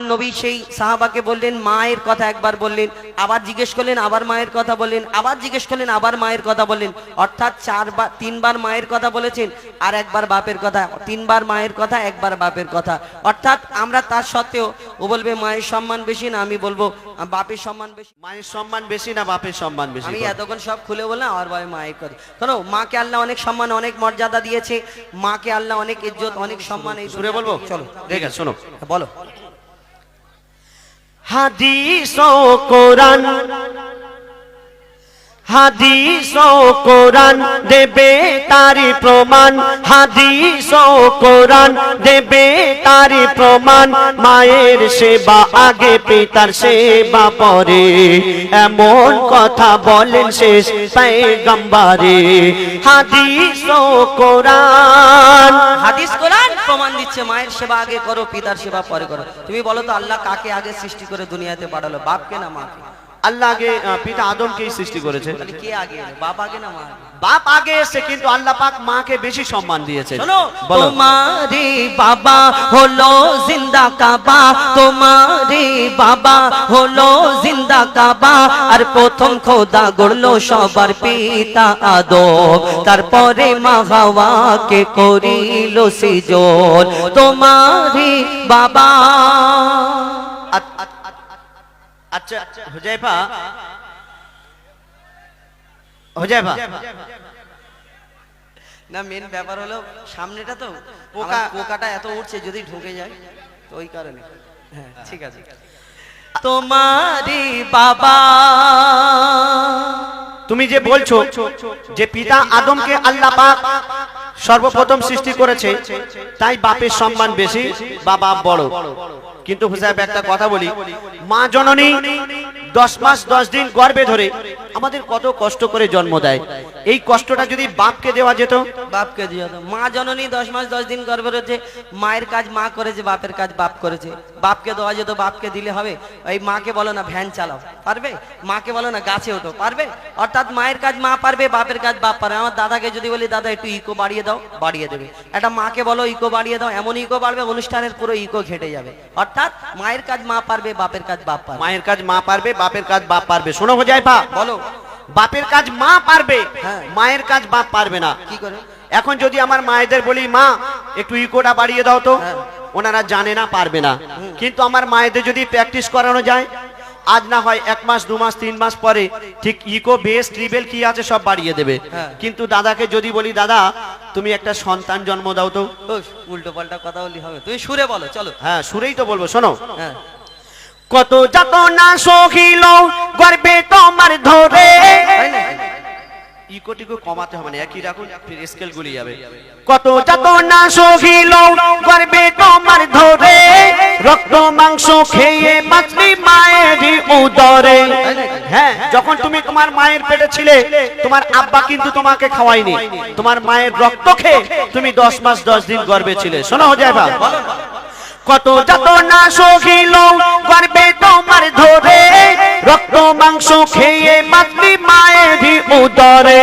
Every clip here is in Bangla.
নবী সেই সাহাবাকে বললেন মায়ের কথা একবার বললেন আবার জিজ্ঞেস করলেন আবার মায়ের কথা বললেন আবার জিজ্ঞেস করলেন আবার মায়ের কথা বললেন। অর্থাৎ চারবার তিনবার মায়ের কথা বলেছেন আর একবার বাপের কথা তিনবার মায়ের কথা একবার বাপের কথা। অর্থাৎ আমরা তার সত্ত্বেও ও বলবে মায়ের সম্মান বেশি না আমি বলব বাপের সম্মান বেশি। মায়ের সম্মান বেশি না বাপের সম্মান বেশি? আমি এতক্ষণ সব খুলে বললাম আমার ভাই মায়ের কথা। কারণ মাকে আল্লাহ অনেক সম্মান অনেক মর্যাদা দিয়েছে। মাকে আল্লাহ অনেক ইজ্জত অনেক সম্মান এই সুরে বলব? চলো ঠিক আছে শোনো। বলো। হাদিস ও কোরআন। হাদিস কোরআন দেবে তারি প্রমাণ। হাদিস কোরআন দেবে তারি প্রমাণ। মায়ের সেবা আগে, পিতার সেবা পরে। এমন কথা বলেন শেষ পেগম্বারে হাদিস ও কোরআন। হাদিস কোরআন প্রমাণ দিচ্ছে, মায়ের সেবা আগে করো, পিতার সেবা পরে করো। তুমি বলো তো, আল্লাহ কাকে আগে সৃষ্টি করে দুনিয়াতে পাঠালো, বাপকে না মাকে? আল্লাহ আগে পিতা আদমকেই সৃষ্টি করেছে। কে আগে বাপ আগে না মা বাপ আগে এসে কিন্তু আল্লাহ পাক মাকে বেশি সম্মান দিয়েছে। তোমারে বাবা হলো জিন্দা কাবা তোমারে বাবা হলো জিন্দা কাবা আর প্রথম খোদা গড়লো সবার পিতা আদম। তারপরে মা হাওয়াকে করিল সিজন। তোমারে বাবা আচ্ছা হুজাইফা। হুজাইফা। না মেন ব্যাপার হলো সামনেটা তো পোকা- পোকা পোকাটা এত উঠছে যদি ঢুকে যায় তো ওই কারণে। হ্যাঁ ঠিক আছে। তোমারি বাবা। তুমি যে বলছো যে পিতা আদমকে আল্লাহ পাক সর্বপ্রথম সৃষ্টি করেছে, তাই বাপের সম্মান বেশি বা বাপ বড়। কিন্তু হুসাইব একটা কথা বলি, মা জননী দশ মাস দশ দিন গর্ভে ধরে আমাদের কত কষ্ট করে জন্ম দেয়। এই কষ্টটা যদি বাপকে দেওয়া যেত? বাপকে দিয়ে দাও মা জননী দশ মাস দশ দিন গর্ভে রয়েছে, মায়ের কাজ মা করেছে, বাপের কাজ বাপ করেছে। বাপকে দেওয়া যেত, বাপকে দিলে হবে। এই মাকে বলো না, ভ্যান চালাও। পারবে? মাকে বলো না, গাছে ওঠো। পারবে? অর্থাৎ মায়ের কাজ মা পারবে, বাপের কাজ বাপ পারবে। আমার দাদাকে যদি বলি, দাদা, একটু ইকো বাড়িয়ে দাও। বাড়িয়ে দেবে। একটা মাকে বলো ইকো বাড়িয়ে দাও এমন ইকো বাড়বে অনুষ্ঠানের পুরো ইকো ঘেটে যাবে। অর্থাৎ মায়ের কাজ মা পারবে বাপের কাজ বাপ পারবে। মায়ের কাজ মা পারবে বাপের কাজ বাপ পারবে। শোনো হোজাইফা বলো। বাপের কাজ মা পারবে হ্যাঁ। মায়ের কাজ বাপ পারবে না। কি করে? এখন যদি আমার মায়েদের বলি মা একটু ইকোটা বাড়িয়ে দাও তো। হ্যাঁ। ওনারা জানে না পারবে না। কিন্তু আমার মায়েদের যদি প্র্যাকটিস করানো যায় আজ না হয় এক মাস দু মাস তিন মাস পরে ঠিক ইকো বেস ট্রিবেল কি আছে সব বাড়িয়ে দেবে। হ্যাঁ। কিন্তু দাদাকে যদি বলি দাদা তুমি একটা সন্তান জন্ম দাও তো। উল্টো পাল্টা কথা বলি হবে। তুমি সুরে বলো চলো। হ্যাঁ সুরেই তো বলব শোনো। হ্যাঁ। কত যত না সহিল গর্বে তোমার ধরে। তাই না ইকো টিকো কমাতে হবে না, একই রাখুন স্কেল গুলি যাবে। কত যত না সহিল গর্বে তোমার ধরে, রক্ত মাংস খেয়ে মায়ের উদরে। হ্যাঁ যখন তুমি তোমার মায়ের পেটে ছিলে, তোমার আব্বা কিন্তু তোমাকে খাওয়ায়নি। তোমার মায়ের রক্ত খেয়ে তুমি দশ মাস দশ দিন গর্বে ছিলে। শোনো কত যত না সহিল গর্বে তোমার ধরে রক্ত মাংস খেয়ে মাতৃ মায়ের উদরে।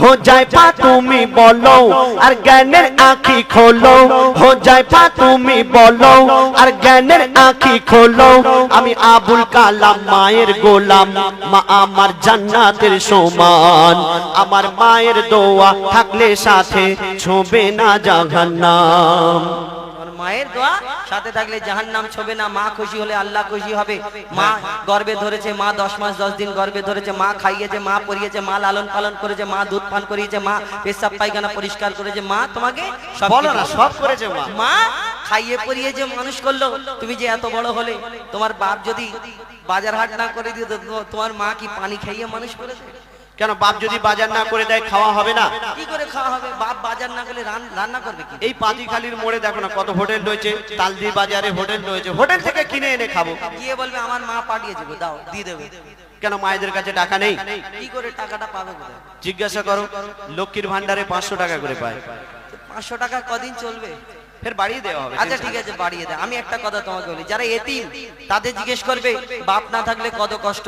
হো যায় পা তুমি বলো আর জ্ঞানের আঁখি খোলো হো যায় পা তুমি বলো আর জ্ঞানের আঁখি খোলো আমি আবুল কালাম মায়ের গোলাম মা আমার জান্নাতের সমান আমার মায়ের দোয়া থাকলে সাথে ছোবে না জাহান্নাম মায়ের দোয়া সাথে থাকলে জাহান নাম ছবে না মা খুশি হলে আল্লাহ খুশি হবে। মা গর্বে ধরেছে মা দশ মাস দশ দিন গর্বে ধরেছে মা খাইয়েছে মা পরিয়েছে মা লালন পালন করেছে মা দুধ পান করিয়েছে মা পেশাব পায়খানা পরিষ্কার করেছে মা তোমাকে সব বলো না সব করেছে মা। মা খাইয়ে পরিয়ে যে মানুষ করল তুমি যে এত বড় হলে তোমার বাপ যদি বাজার হাট না করে দিত তোমার মা কি পানি খাইয়ে মানুষ করেছে? কেন বাপ যদি বাজার না করে দেয় খাওয়া হবে না? কি করে খাওয়া হবে? বাপ বাজার না করলে রান্না করবে কি? এই পাতিখালির মোড়ে দেখো না কত হোটেল রয়েছে তালদি বাজারে হোটেল রয়েছে হোটেল থেকে কিনে এনে খাব। গিয়ে বলবে আমার মা পাঠিয়েছে দাও দিয়ে দেবে। কেন মায়েদের কাছে টাকা নেই? কি করে টাকাটা পাবে জিজ্ঞাসা করো লক্ষ্মীর ভান্ডারে পাঁচশো টাকা করে পায়। পাঁচশো টাকা কদিন চলবে? ফের বাড়িয়ে দেওয়া হবে। আচ্ছা ঠিক আছে বাড়িয়ে দে আমি একটা কথা তোমাকে বলি যারা এতিম তাদের জিজ্ঞেস করবে বাপ না থাকলে কত কষ্ট?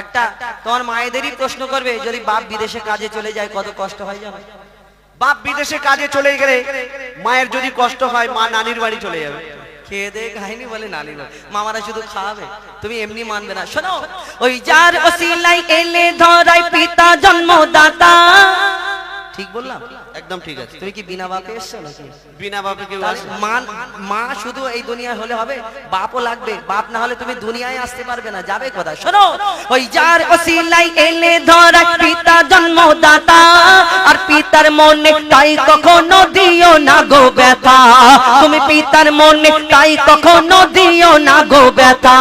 একটা তোমার মায়েদেরই প্রশ্ন করবে যদি বাপ বিদেশে কাজে চলে যায় কত কষ্ট হয় জানো? বাপ বিদেশে কাজে চলে গেলে মায়ের যদি কষ্ট হয় মা নানির বাড়ি চলে যাবে। খেয়ে দে খাইনি বলে নানি না মামারা শুধু খাওয়াবে তুমি এমনি মানবে না। শোনো ওই যার ওসিলাই এলে ধরাই পিতা জন্মদাতা। ঠিক বললাম? একদম ঠিক আছে। তুমি কি বিনা বাপে এসছো নাকি? বিনা বাপে কেউ মা মা শুধু এই দুনিয়ায় হলে হবে? বাপও লাগবে। বাপ না হলে তুমি দুনিয়ায় আসতে পারবে না। যাবে কোথায়? শোনো! ওই যার অসিলাই এলে ধরা পিতা জন্মদাতা পিতার মনে, তাই কখনো দিও না গো ব্যথা। তুমি পিতার মনে, তাই কখনো দিও না গো ব্যথা।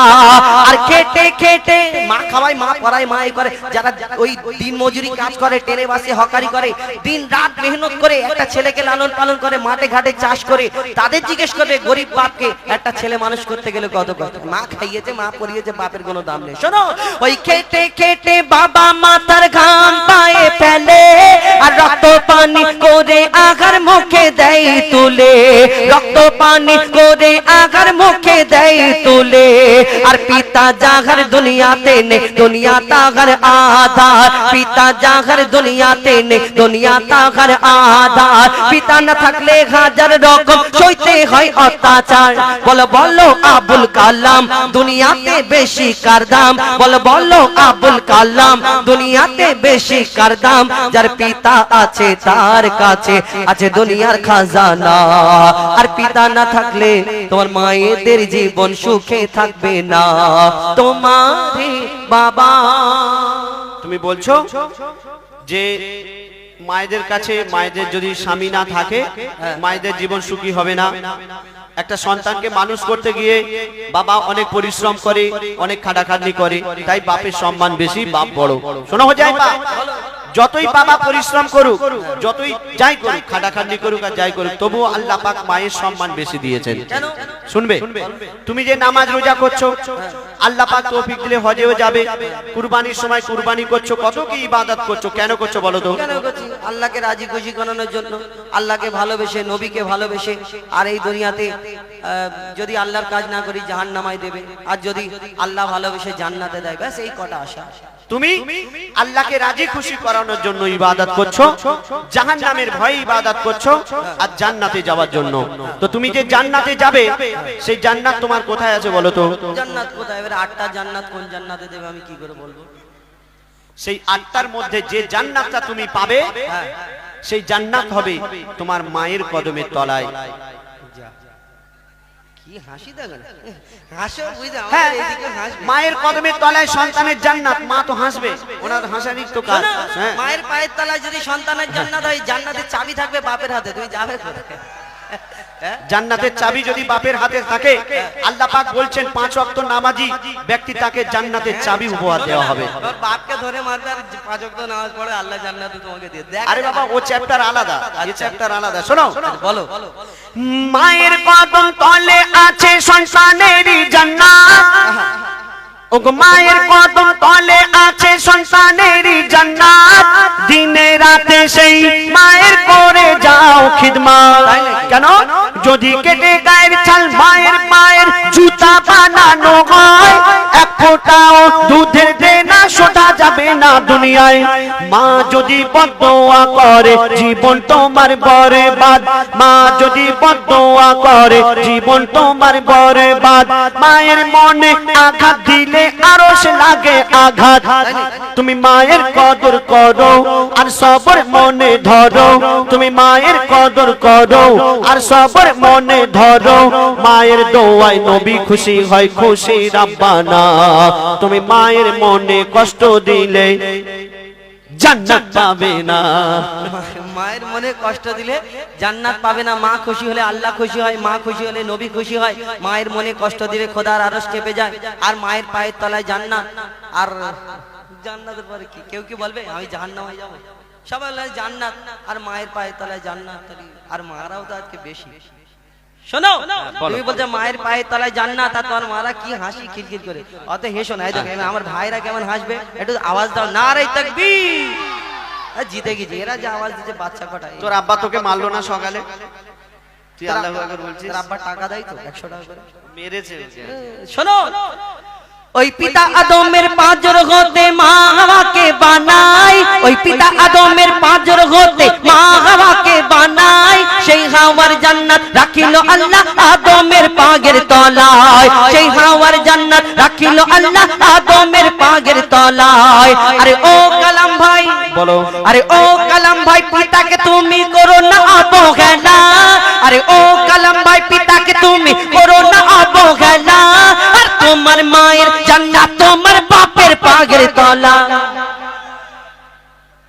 আর খেটে খেটে মা খাওয়াই মা পড়ায় মা করে। যারা ওই দিন মজুরি কাজ করে, টেনে বাসে হকারি করে, দিন রাত মেহনত করে একটা ছেলেকে লালন পালন করে, মাঠে ঘাটে চাষ করে, তাদের জিজ্ঞেস করবে, গরিব বাপকে একটা ছেলে মানুষ করতে গেলে কত কত মা খাইয়েছে, মা পরিয়েছে বাপের কোনো দাম নেই। শোনো, ওই খেটে খেটে বাবা মাথার ঘাম পায়ে ফেলে, আর রক্ত পানি করে আঘার মুখে দেয় তুলে। রক্ত পানি করে আঘার মুখে দেয় তুলে। আর পিতা জাগার দুনিয়াতে নে, দুনিয়া তাগার আধার। পিতা জাগার দুনিয়াতে নে, দুনিয়া তাগার আধার। পিতা না থাকলে হাজার রকম সইতে হয় অত্যাচার। বলো বলো, আবুল কালাম, দুনিয়াতে বেশি কার দাম? বলো বলো, আবুল কালাম, দুনিয়াতে বেশি কার দাম? যার পিতা আছে তার কাছে আছে দুনিয়ার খাজানা। আর পিতা না থাকলে তোমার মায়েদের জীবন সুখে থাকবে না। তোমারে বাবা। তুমি বলছো যে মায়েদের কাছে, মায়েদের যদি স্বামী না থাকে, মায়েদের জীবন সুখী হবে না। একটা সন্তানকে মানুষ করতে গিয়ে বাবা অনেক পরিশ্রম করে, অনেক খাটাখাটনি করে, তাই বাপের সম্মান বেশি, বাপ বড়। শোনো যায়, বাপ? যতই বাবা পরিশ্রম করুক যতই যাই করুক খাটাখাটনি করুক আর যাই করুক তবুও আল্লাহ পাক মায়ের সম্মান বেশি দিয়েছেন। কেন শুনবে? তুমি যে নামাজ রোজা করছ আল্লাহ পাক তৌফিক দিলে হজেও যাবে কুরবানির সময় কুরবানি করছ কত কি ইবাদত করছ কেন করছ বলো তো? আল্লাহকে রাজি খুশি করানোর জন্য আল্লাহকে ভালোবেসে নবীকে ভালোবেসে আর এই দুনিয়াতে আহ, যদি আল্লাহর কাজ না করি জাহান নামাই দেবে আর যদি আল্লাহ ভালোবেসে জান্নাতে দেয় ব্যাস এই কটা আশা। তুমি আল্লাহকে রাজি খুশি করানোর জন্য ইবাদত করছ? জাহান্নামের ভয়ে ইবাদত করছ? আর জান্নাতে যাওয়ার জন্য। তো তুমি যে জান্নাতে যাবে সেই জান্নাত তোমার কোথায় আছে বলো তো? জান্নাত কোথায়? এবারে আটটা জান্নাত কোন জান্নাতে দেবে আমি কি করে বলব? সেই আটটার মধ্যে যে জান্নাতটা তুমি পাবে হ্যাঁ সেই জান্নাত হবে তোমার মায়ের কদমের তলায় যা। কি হাসি দেখেন হাসো বুঝতে হ্যাঁ আমাদের এইদিকে হাসবে মায়ের কদমের তলায় সন্তানের জান্নাত মা তো হাসবে। ওনার হাসানির তো কাজ। হ্যাঁ। মায়ের পায়ের তলায় যদি সন্তানের জান্নাত হয় জান্নাতের চাবি থাকবে বাপের হাতে তুমি যাবে কোথায়? জান্নাতের চাবি যদি বাপের হাতে থাকে আল্লাহ পাক বলছেন পাঁচ ওয়াক্ত নামাজি ব্যক্তি তাকে জান্নাতের চাবি উপহার দেওয়া হবে। বাপকে ধরে মারবে পাঁচ ওয়াক্ত নামাজ পড়ে আল্লাহ জান্নাতে তোমাকে দিয়ে দেখ আরে বাবা ও চ্যাপ্টার আলাদা এই চ্যাপ্টার আলাদা শোনো। বলো। মায়ের কদম তলে আছে সন্তানেরই জান্নাত। ওগো মায়ের কদম তলে আছে সন্তানেরই জান্নাত। দিনে রাতে সেই মায়ের করে যাও খিদমত। কেন? যদি কেটে গায়ের ছাল মায়ের মায়ের জুতা বানানো হয় এক ফোটাও দুধের যাবে না দুনিয়ায়। মা যদি বদোয়া করে, জীবন তোমার বরবাদ। মা যদি বদোয়া করে, জীবন তোমার বরবাদ। মায়ের মনে আঘাত দিলে আরও লাগে আঘাত। তুমি মায়ের কদর করো আর সবর মনে ধরো। তুমি মায়ের কদর করো আর সবর মনে ধরো। মায়ের দোয়ায় নবী খুশি হয়, খুশি রাব্বানা। তুমি মায়ের মনে কষ্ট দিলে জান্নাত পাবে না। মায়ের মনে কষ্ট দিলে জান্নাত পাবে না। মা খুশি হলে আল্লাহ খুশি হয়, মা খুশি হলে নবী খুশি হয়। মায়ের মনে কষ্ট দিলে খোদার আরস চেপে যায়। আর মায়ের পায়ের তলায় জান্নাত। আর জান্নাতের পরে কি? কেউ কি বলবে, আমি জাহান্নামে যাব সবাই জান্নাত। আর মায়ের পায়ের তলায় জান্নাত। আর মারাও তো আজকে বেশি। শোনো বলো। তুমি বলছো মায়ের পায়ের তলায় জান্নাত আর তোমার মারা কি হাসি খিলখিল করে। অত হেসো না দেখো, আমার ভাইরা কেমন হাসবে? একটু আওয়াজ দাও না রে তাকবীর। জিতে গেছি। এরা যে আওয়াজ দিচ্ছে বাচ্চা কটাই তোর আব্বা তোকে মারলো না সকালে? তুই আল্লাহ বলছিস? আব্বা টাকা দেয় তো একশো টাকা করে। মেরেছে শোনো। ওই পিতা আদমের পাঁচর হতে মা হাওয়াকে বানাই ওই পিতা আদমের পাঁচর হতে মা হাওয়াকে বানাই সেই রাখিল আল্লাহ আদমের পাগের তলায়। সেই হাওয়ার জান্নাত রাখিল আল্লাহ আদমের পাগের তলায়। আরে ও কালাম ভাই, বলো। আরে ও কালাম ভাই, পিতাকে তুমি করো না অবহেলা। আরে ও কালাম ভাই, পিতাকে তুমি করো না অবহেলা। আর তোমার মায়ের জান্নাত তোমার বাপের পাগের তলা।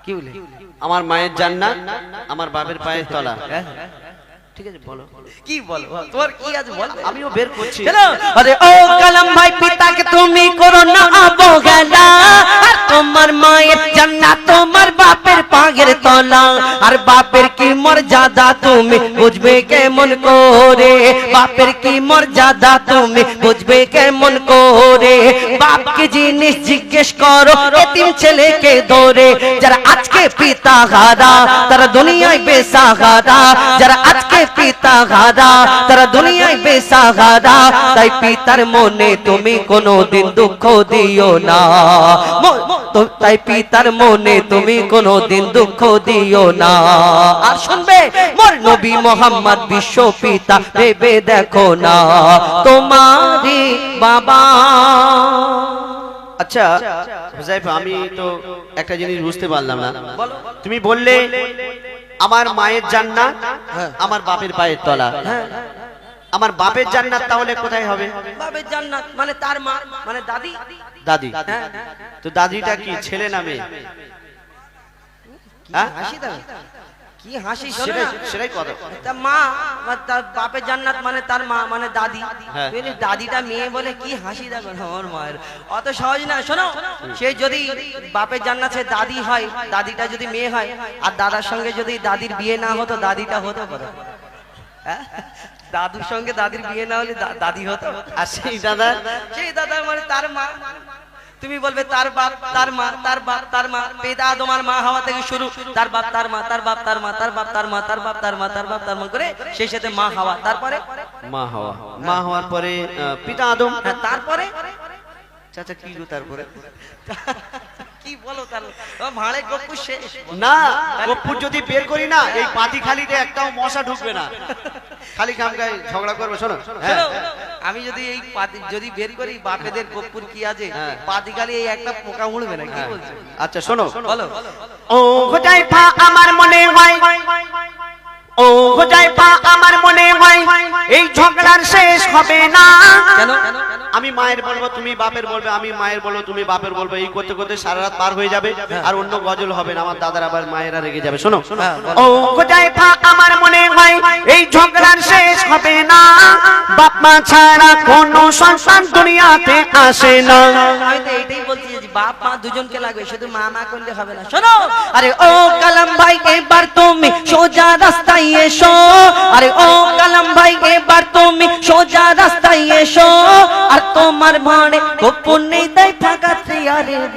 কি বলে? আমার মায়ের জান্নাত, আমার বাপের পায়ের তলা। ঠিক আছে বলো। কি বলো? তোমার কি আছে বল? আমিও বের করছি। আরে ও কালাম ভাই পিতাকে তুমি করো না অবহেলা আর তোমার মায়ের জান্নাত তোমার বাপের পাগের তলা। আর বাপের কি মর্যাদা তুমি বুঝবে কেমন করে? বাপের কি মর্যাদা তুমি বুঝবে কেমন করে? বাপকে জিনিস জিজ্ঞেস করো, এতিম ছেলেকে ধরে। যারা আজকে পিতা হারা তারা দুনিয়ায় বেসাহারা যারা আজকে পিতা হারা তারা দুনিয়ায় বেসাহারা তাই পিতার মনে তুমি কোনো দিন দুঃখ দিও না। তাই পিতার মনে তুমি কোনো দিন দুঃখ দিও না। আর শুনবে মোর নবী মোহাম্মদ বিশ্ব পিতা ভেবে দেখো না। তোমারি বাবা। আচ্ছা হুজাইফা আমি তো একটা জিনিস বুঝতে পারলাম না। তুমি বললে আমার মায়ের জান্নাত হ্যাঁ। আমার বাপের পায়ের তলা। হ্যাঁ আমার বাপের জান্নাত তাহলে কোথায় হবে? বাবের জান্নাত মানে তার মা মানে দাদি। দাদি। হ্যাঁ তো দাদিটা কি ছেলে নামে হ্যাঁ? হাসি দাও কি হাসি সেটাই সেটাই। কথা। তা মা তার বাপের জান্নাত মানে তার মা মানে দাদি। হ্যাঁ। দাদিটা মেয়ে বলে কি হাসি দেখো আমার মায়ের। অত সহজ না শোনো। সে যদি বাপের জান্নাত সে দাদি হয় দাদিটা যদি মেয়ে হয় আর দাদার সঙ্গে যদি দাদির বিয়ে না হতো দাদিটা হতো করে দাদুর সঙ্গে দাদির বিয়ে না হলে দাদি হতো? আর সেই দাদা সেই দাদা মানে তার মা। তুমি বলবে তার বাপ তার মা তার বাপ তার মা। পেদা তোমার মা হওয়া থেকে শুরু। তার বাপ তার মা তার বাপ তার মা তার বাপ তার মা তার বাপ তার মা তার বাপ তার মা করে সেই সাথে মা হওয়া। তারপরে? মা হওয়া। মা হওয়ার পরে পিতা আদম। হ্যাঁ, তারপরে? চাচা কি গো তারপরে? কি বলো তার? ভাঁড়ে গপ্পু শেষ। না কর্পূর যদি বের করি না এই পাতি খালিতে একটাও মশা ঢুকবে না। খালি খামগায় ঝগড়া করবে শোনো। হ্যাঁ। শোনো, আমি যদি এই যদি বের করি বাপেদের কপ্পুর কি আছে? পাদিকালি এই একটা পোকা উড়বে না কি। বলছো আচ্ছা শোনো। বলো। ও হোজাইফা আমার মনে হয়। ও হোজাইফা আমার মনে হয়। এই ঝগড়ার শেষ হবে না। কেন? আমি মায়ের বলব তুমি বাপের বলবে আমি মায়ের বলব তুমি বাপের বলবে। এই করতে করতে সারা রাত পার হয়ে যাবে আর অন্য গজল হবে না আমার দাদার আবার মায়েরা রেগে যাবে। শোনো ও কোথায় থাক আমার মনে হয় এই ঝগড়ার শেষ হবে না। বাপ মা ছাড়া কোনো সন্তান দুনিয়াতে আসে না। হয়তো এইটাই বলছি বাপ, মা দুজনকে লাগবে, শুধু মা মা করলে হবে না। শোনো, আরে ও কালাম ভাই, এবার তুমি সোজা রাস্তায় এসো। আরে ও কালাম ভাই, এবার তুমি সোজা রাস্তায় এসো। আর তোমার গোপন নেই তাই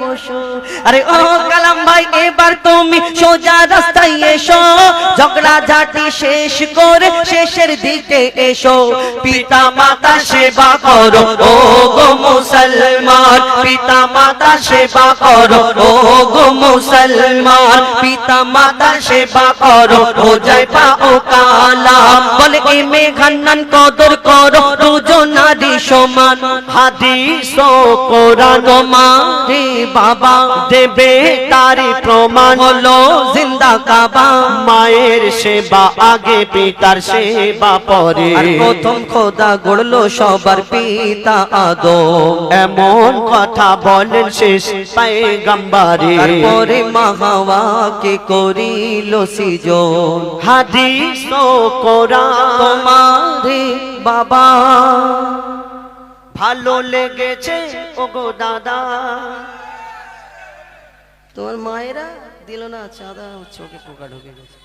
বসো। আরে ও কালাম ভাই, এবার তুমি সোজা রাস্তায় এসো। ঝগড়া ঝাঁটি শেষ করে শেষের দিকে এসো। পিতা মাতা সেবা করো, ও গো মুসলমান পিতা মাতা সেবা করো। ও গো মুসলমান পিতা মাতা সেবা করো। ও জয় ও কালা বলে এ মেঘান্নান কদর করো। দুজন নারী সমান হাদিস ও কোরআন। তোমারে বাবা দেবে তারি প্রমাণ। হলো জিন্দা কাবা মায়ের সেবা আগে পিতার সেবা পরে। প্রথম খোদা গড়লো সবার পিতা আদম এমন কথা বলেন শেষ পায়গাম্বারে। তারপরে মাহাওয়াকে করিল সিজন। হাদিস ও কোরআন। তোমারে বাবা। ভালো লেগেছে ওগো দাদা। তোমার মায়েরা দিল না চাঁদা চোখে পোকা ঢুকে গেছে।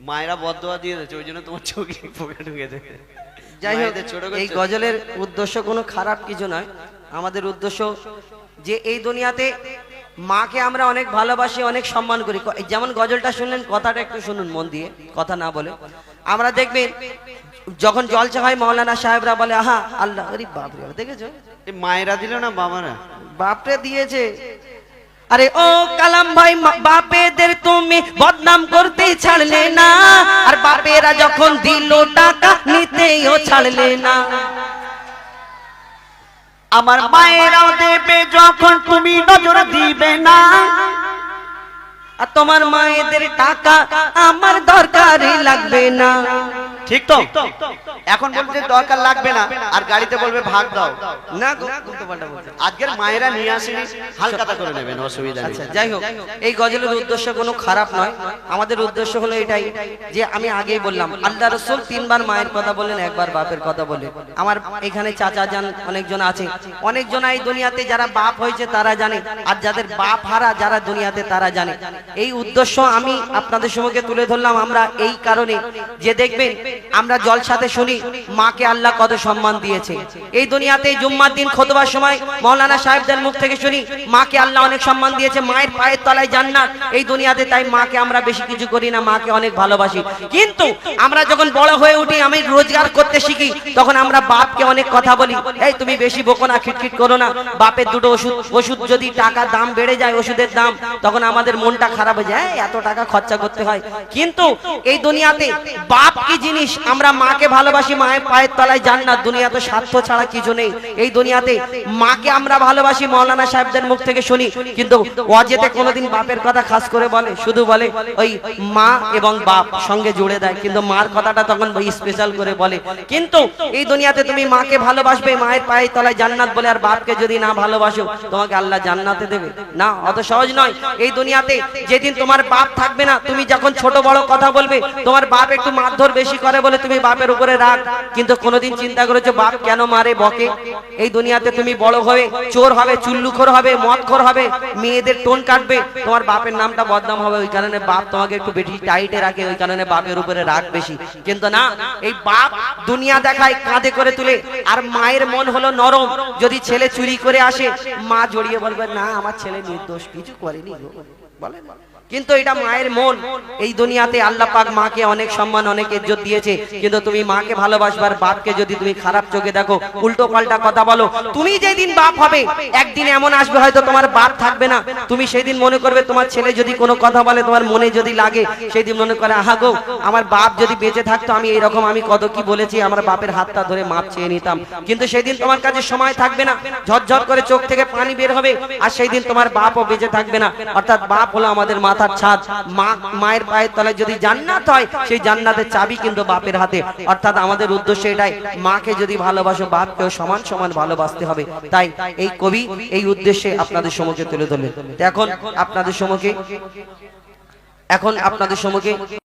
মায়েরা বদয়া দিয়ে দিয়েছে ওই জন্য তোমার চোখে পোকা ঢুকেছে যাই হোক ছোট এই গজলের উদ্দেশ্য কোনো খারাপ কিছু নয়। আমাদের উদ্দেশ্য যে এই দুনিয়াতে মাকে আমরা অনেক ভালোবাসি অনেক সম্মান করি। যেমন গজলটা শুনলেন কথাটা একটু শুনুন মন দিয়ে কথা না বলে। আমরা দেখবেন যখন জলচা হয় মৌলানা সাহেবরা বলে আহা আল্লাহ আরে বাপরে বাপ, দেখেছ? মায়েরা দিল না বাবারা? বাপরে দিয়েছে। আরে ও কালাম ভাই বাপেদের তুমি বদনাম করতে ছাড়লে না। আর বাপেরা যখন দিল টাকা নিতেও ছাড়লে না। আমার মায়েরাও দেবে যখন তুমি নজর দিবে না আর তোমার মায়েদের টাকা আমার দরকারই লাগবে না। ঠিক তো? এখন বলতে দরকার লাগবে না আর গাড়িতে বলবে ভাগ দাও। না। আজকের মায়েরা নিয়ে আসেনি হালকাতা করে নেবেন অসুবিধা আচ্ছা যাই হোক এই গজলের উদ্দেশ্য কোনো খারাপ নয়। আমাদের উদ্দেশ্য হলো এটাই যে আমি আগেই বললাম আল্লাহ রসুল তিনবার মায়ের কথা বললেন একবার বাপের কথা বলে আমার এখানে চাচা যান অনেকজন আছে। অনেকজন এই দুনিয়াতে যারা বাপ হয়েছে তারা জানে আর যাদের বাপ হারা যারা দুনিয়াতে তারা জানে। এই উদ্দেশ্য আমি আপনাদের সম্মুখে তুলে ধরলাম আমরা এই কারণে। যে দেখবেন আমরা জলসাতে শুনি, মাকে আল্লাহ কত সম্মান দিয়েছে। এই দুনিয়াতে জুম্মার দিন খোদবার সময় মৌলানা সাহেবদের মুখ থেকে শুনি, মাকে আল্লাহ অনেক সম্মান দিয়েছে, মায়ের পায়ের তলায় জান্নাত। এই দুনিয়াতে তাই মাকে আমরা বেশি কিছু করি না, মাকে অনেক ভালোবাসি। কিন্তু আমরা যখন বড় হয়ে উঠি, আমি রোজগার করতে শিখি, তখন আমরা বাপকে অনেক কথা বলি, এই তুমি বেশি বকো না, খিটখিট করো না। বাপের দুটো ওষুধ ওষুধ যদি টাকার দাম বেড়ে যায় ওষুধের দাম, তখন আমাদের মনটা খারাপ হয়ে যায় এত টাকা খরচা করতে হয়। কিন্তু এই দুনিয়াতে বাপ কি জিনিস, আমরা মাকে ভালোবাসি মায়ের পায়ের তলায় জান্নাত, দুনিয়াতে স্বার্থ ছাড়া কিছু নেই। এই দুনিয়াতে মাকে আমরা ভালোবাসি, মৌলানা সাহেবদের মুখ থেকে শুনি, কিন্তু অজেতে কোনোদিন বাপের কথা খাস করে বলে, শুধু বলে ওই মা এবং বাপ সঙ্গে জুড়ে দেয়, কিন্তু মার কথাটা তখন স্পেশাল করে বলে। কিন্তু এই দুনিয়াতে তুমি মাকে ভালোবাসবে, মায়ের পায়ের তলায় জান্নাত বলে, আর বাপকে যদি না ভালোবাসো, তোমাকে আল্লাহ জান্নাতে দেবে। না, অত সহজ নয়। এই দুনিয়াতে যেদিন তোমার বাপ থাকবে না, তুমি যখন ছোট বড় কথা বলবে, তোমার বাপ একটু মারধর বেশি করে বলে, তুমি বাপের উপরে রাগ, কিন্তু কোনোদিন চিন্তা করেছ, বাপ কেন মারে বকে? এই দুনিয়াতে তুমি বড় হবে চোর হবে, চুল্লুখোর হবে, মদখোর হবে, মেয়েদের টোন কাটবে, তোমার বাপের নামটা বদনাম হবে, ওই কারণে বাপ তোমাকে একটু বেশি টাইটে রাখে, ওই কারণে বাপের উপরে রাগ বেশি। কিন্তু না, এই বাপ দুনিয়া দেখায়, কাঁধে করে তুলে, আর মায়ের মন হলো নরম। যদি ছেলে চুরি করে আসে, মা জড়িয়ে বলবে, না, আমার ছেলে নির্দোষ, কিছু করেনি গো। বলেন কিন্তু এটা মায়ের মন। এই দুনিয়াতে আল্লাহ পাক মাকে অনেক সম্মান, অনেক ইজ্জত দিয়েছে। কিন্তু তুমি মাকে ভালোবাসবার বাপকে যদি তুমি খারাপ চোখে দেখো, উল্টো পাল্টা কথা বলো, তুমি যেদিন বাপ হবে, একদিন এমন আসবে হয়তো তোমার বাপ থাকবে না। তুমি সেই দিন মনে করবে তোমার ছেলে যদি কোনো কথা বলে, তোমার মনে যদি লাগে সেই দিন মনে করে, আহা গো, আমার বাপ যদি বেঁচে থাকতো, আমি এইরকম আমি কত কি বলেছি, আমার বাপের হাতটা ধরে মাপ চেয়ে নিতাম। কিন্তু সেদিন তোমার কাছে সময় থাকবে না। ঝরঝর করে চোখ থেকে পানি বের হবে, আর সেই দিন তোমার বাপও বেঁচে থাকবে না। অর্থাৎ বাপ হলো আমাদের মাথার ছাদ। মা মায়ের পায়ের তলায় যদি জান্নাত হয়, সেই জান্নাতের চাবি কিন্তু বাপের হাতে। অর্থাৎ আমাদের উদ্দেশ্য এটাই, মাকে যদি ভালোবাসো, বাপকেও সমান সমান ভালোবাসতে হবে। তাই এই কবি এই উদ্দেশ্যে আপনাদের সম্মুখে তুলে ধরলেন। এখন আপনাদের এখন আপনাদের সম্মুখে